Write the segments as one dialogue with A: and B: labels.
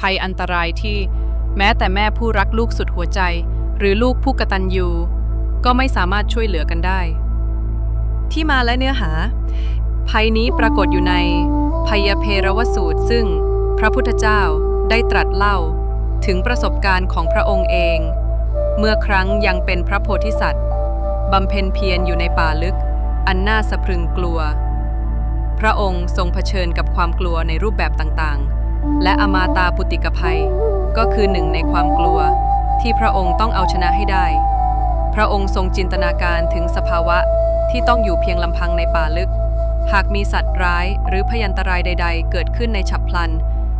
A: ภัยอันตรายที่ แม้แต่แม่ผู้รักลูกสุดหัวใจ หรือลูกผู้กตัญญูก็ไม่สามารถช่วยเหลือกันได้ ที่มาและเนื้อหา ภัยนี้ปรากฏอยู่ในพยเพรวสูตร ซึ่งพระพุทธเจ้าได้ตรัสเล่า ถึงประสบการณ์ของพระองค์เอง เมื่อครั้งยังเป็นพระโพธิสัตว์บำเพ็ญเพียรอยู่ในป่าลึก อันน่าสะพรึงกลัว พระองค์ทรงเผชิญกับความกลัวในรูปแบบต่างๆ และอมาตาปุติกภัย ก็คือหนึ่งในความกลัว ที่พระองค์ต้องเอาชนะให้ได้ พระองค์ทรงจินตนาการถึงสภาวะที่ต้องอยู่เพียงลำพังในป่าลึก หากมีสัตว์ร้ายหรือพยันตรายใด ๆ เกิดขึ้นในฉับพลัน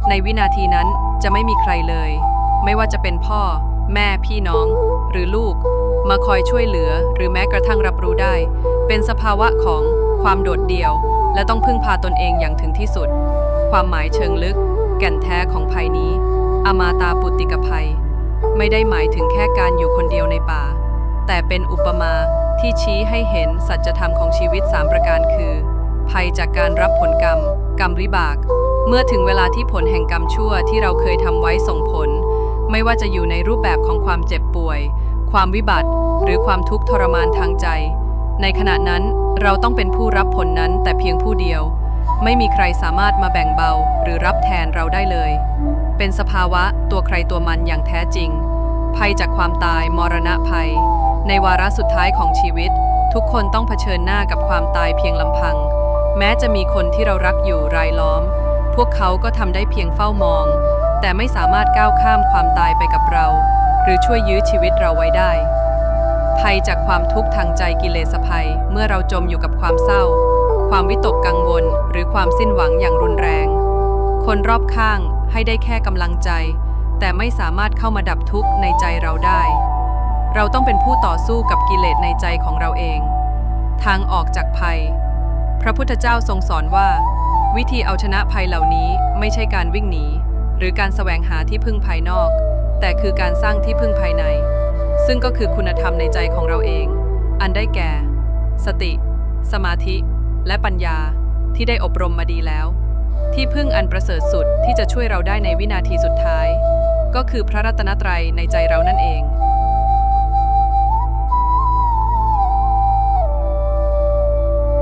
A: ในวินาทีนั้นจะไม่มีใครเลย ไม่ว่าจะเป็นพ่อ แม่พี่น้อง หรือลูก มาคอยช่วยเหลือ หรือแม้กระทั่งรับรู้ได้ เป็นสภาวะของความโดดเดี่ยว และต้องพึ่งพาตนเองอย่างถึงที่สุด ความหมายเชิงลึก แก่นแท้ของภัยนี้ อมาตาปุติกภัย ไม่ได้หมายถึงแค่การอยู่คนเดียวในป่า แต่เป็นอุปมาที่ชี้ให้เห็นสัจธรรมของชีวิต 3 ประการคือ ภัยจากการรับผลกรรม กรรมวิบาก เมื่อถึงเวลาที่ผลแห่งกรรมชั่วที่เราเคยทำไว้ส่งผล ไม่ว่าจะอยู่ในรูปแบบของความเจ็บป่วย ความวิบัติ หรือความทุกข์ทรมานทางใจ ในขณะนั้นเราต้องเป็นผู้รับผลนั้นแต่เพียงผู้เดียว ไม่มีใครสามารถมาแบ่งเบาหรือรับแทนเราได้เลย เป็นสภาวะตัวใครตัวมันอย่างแท้จริง ภัยจากความตายมรณะภัย ในวาระสุดท้ายของชีวิต ทุกคนต้องเผชิญหน้ากับความตายเพียงลำพัง แม้จะมีคนที่เรารักอยู่รายล้อม พวกเขาก็ทำได้เพียงเฝ้ามอง แต่ไม่สามารถก้าวข้ามความตายไปกับเรา หรือช่วยยื้อชีวิตเราไว้ได้ ภัยจากความทุกข์ทางใจกิเลสภัย เมื่อเราจมอยู่กับความเศร้า ความวิตกกังวลหรือความสิ้นหวังอย่างรุนแรง คนรอบข้างให้ได้แค่กำลังใจ แต่ไม่สามารถเข้ามาดับทุกข์ในใจเราได้ เราต้องเป็นผู้ต่อสู้กับกิเลสในใจของเราเอง ทางออกจากภัย พระพุทธเจ้าทรงสอนว่า วิธีเอาชนะภัยเหล่านี้ไม่ใช่การวิ่งหนี หรือการแสวงหาที่พึ่งภายนอก แต่คือการสร้างที่พึ่งภายใน ซึ่งก็คือคุณธรรมในใจของเราเอง อันได้แก่ สติ สมาธิ และปัญญาที่ได้อบรมมาดีแล้ว ที่พึ่งอันประเสริฐสุดที่จะช่วยเราได้ในวินาทีสุดท้าย ก็คือพระรัตนตรัยในใจเรานั่นเอง